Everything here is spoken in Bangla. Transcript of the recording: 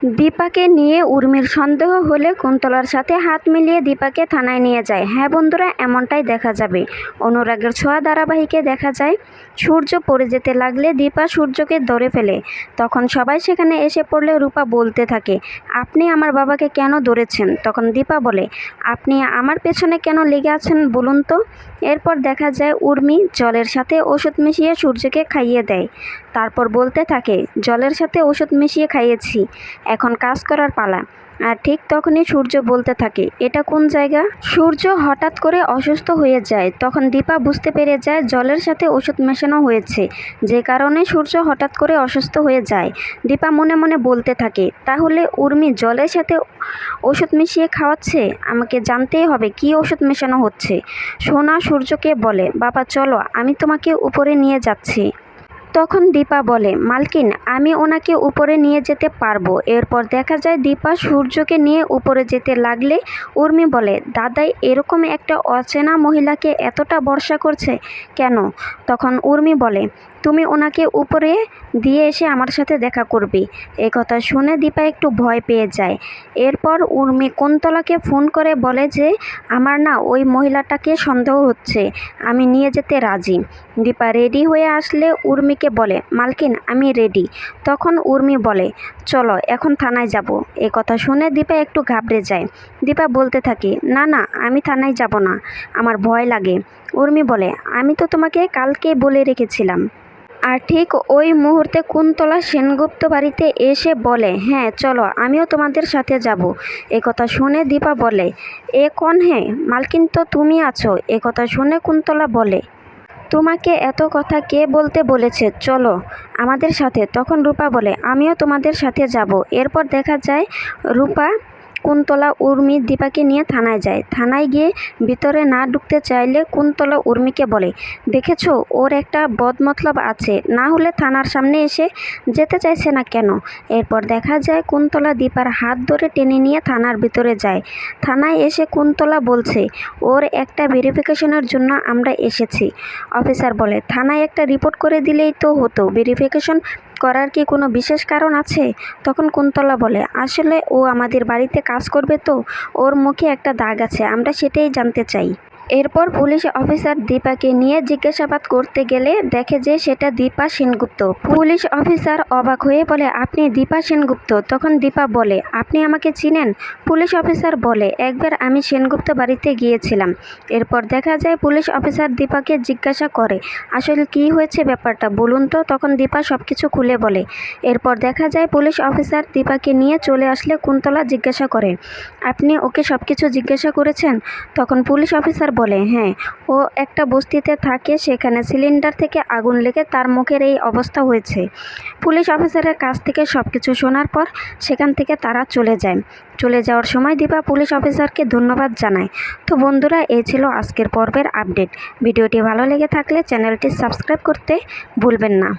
দীপাকে নিয়ে উর্মির সন্দেহ হলে কুন্তলার সাথে হাত মিলিয়ে দীপাকে থানায় নিয়ে যায়। হ্যাঁ বন্ধুরা, এমনটাই দেখা যাবে। অনুরাগের ছোঁয়া ধারাবাহিকে দেখা যায়। সূর্য পড়ে যেতে লাগলে দীপা সূর্যকে ধরে ফেলে। তখন সবাই সেখানে এসে পড়লে রূপা বলতে থাকে, আপনি আমার বাবাকে কেন ধরেছেন? তখন দীপা বলে, আপনি আমার পেছনে কেন লেগে আছেন বলুন তো? এরপর দেখা যায় উর্মি জলের সাথে ওষুধ মিশিয়ে সূর্যকে খাইয়ে দেয়। তারপর বলতে থাকে, জলের সাথে ওষুধ মিশিয়ে খাইয়েছি। এখন কাজ করার পালা। আর ঠিক তখনই সূর্য বলতে থাকে, এটা কোন জায়গা? সূর্য হঠাৎ করে অসুস্থ হয়ে যায়। তখন দীপা বুঝতে পেরে যায় জলের সাথে ওষুধ মেশানো হয়েছে, যে কারণে সূর্য হঠাৎ করে অসুস্থ হয়ে যায়। দীপা মনে মনে বলতে থাকে, তাহলে উর্মি জলের সাথে ওষুধ মিশিয়ে খাওয়াচ্ছে? আমাকে জানতেই হবে কি ওষুধ মেশানো হচ্ছে। সোনা সূর্যকে বলে, বাবা, চলো, আমি তোমাকে উপরে নিয়ে যাচ্ছি। তখন দীপা বলে, মালকিন, আমি ওনাকে উপরে নিয়ে যেতে পারব। এরপর দেখা যায় দীপা সূর্যকে নিয়ে উপরে যেতে লাগলে উর্মি বলে, দাদাই, এরকম একটা অচেনা মহিলাকে এতটা ভরসা করছে কেন? তখন উর্মি বলে তুমি ওনাকে উপরে দিয়ে এসে আমার সাথে দেখা করবে। এ কথা শুনে দীপা একটু ভয় পেয়ে যায়। এরপর উর্মি কুন্তলাকে ফোন করে বলে যে, আমার না ওই মহিলাটাকে সন্দেহ হচ্ছে। আমি নিয়ে যেতে রাজি। দীপা রেডি হয়ে আসলে উর্মিকে বলে, মালকিন, আমি রেডি। তখন উর্মি বলে, চলো, এখন থানায় যাব। এ কথা শুনে দীপা একটু ঘাবড়ে যায়। দীপা বলতে থাকে, না না, আমি থানায় যাব না, আমার ভয় লাগে। উর্মি বলে, আমি তো তোমাকে কালকে বলে রেখেছিলাম। আর ঠিক ওই মুহূর্তে কুন্তলা সেনগুপ্ত বাড়িতে এসে বলে হ্যাঁ চলো, আমিও তোমাদের সাথে যাব। এ কথা শুনে দীপা বলে, এ কন হ্যাঁ মালকিন তো তুমি আছো। এ কথা শুনে কুন্তলা বলে, তোমাকে এত কথা কে বলতে বলেছে? চলো, আমাদের সাথে। তখন রূপা বলে, আমিও তোমাদের সাথে যাব। এরপর দেখা যায় রূপা কুন্তলা উর্মি দীপাকে নিয়ে থানায় যায়। থানায় গিয়ে ভিতরে না ঢুকতে চাইলে কুন্তলা উর্মিকে বলে, দেখেছ, ওর একটা বদমতলব আছে। না হলে থানার সামনে এসে যেতে চাইছে না কেন? এরপর দেখা যায় কুন্তলা দীপার হাত ধরে টেনে নিয়ে থানার ভিতরে যায়। থানায় এসে কুন্তলা বলছে, ওর একটা ভেরিফিকেশনের জন্য আমরা এসেছি। অফিসার বলে, থানায় একটা রিপোর্ট করে দিলেই তো হতো। ভেরিফিকেশন করার কি কোনো বিশেষ কারণ আছে? তখন কুন্তলা বলে, আসলে ও আমাদের বাড়িতে কাজ করবে তো? ওর মুখে একটা দাগ আছে, আমরা সেটাই জানতে চাই। এরপর পুলিশ অফিসার দীপাকে নিয়ে জিজ্ঞাসাবাদ করতে গেলে দেখে যে সেটা দীপা সেনগুপ্ত। পুলিশ অফিসার অবাক হয়ে বলে, আপনি দীপা সেনগুপ্ত? তখন দীপা বলে, আপনি আমাকে চিনেন? পুলিশ অফিসার বলে, একবার আমি সেনগুপ্ত বাড়িতে গিয়েছিলাম। এরপর দেখা যায় পুলিশ অফিসার দীপাকে জিজ্ঞাসা করে, আসলে কি হয়েছে ব্যাপারটা? বলুন তো। তখন দীপা সব কিছু খুলে বলে। এরপর দেখা যায় পুলিশ অফিসার দীপাকে নিয়ে চলে আসলে কুন্তলা জিজ্ঞাসা করে, আপনি ওকে সব কিছু জিজ্ঞাসা করেছেন? তখন পুলিশ অফিসার বলে হ্যাঁ ও একটা বস্তিতে থাকে, সেখানে সিলিন্ডার থেকে আগুন লেগে তার মুখের এই অবস্থা হয়েছে। পুলিশ অফিসারের কাছ থেকে সব কিছু শোনার পর সেখান থেকে তারা চলে যায়। চলে যাওয়ার সময় দীপা পুলিশ অফিসারকে ধন্যবাদ জানায়। তো বন্ধুরা এই ছিল আজকের পর্বের আপডেট। ভিডিওটি ভালো লেগে থাকলে চ্যানেলটি সাবস্ক্রাইব করতে ভুলবেন না।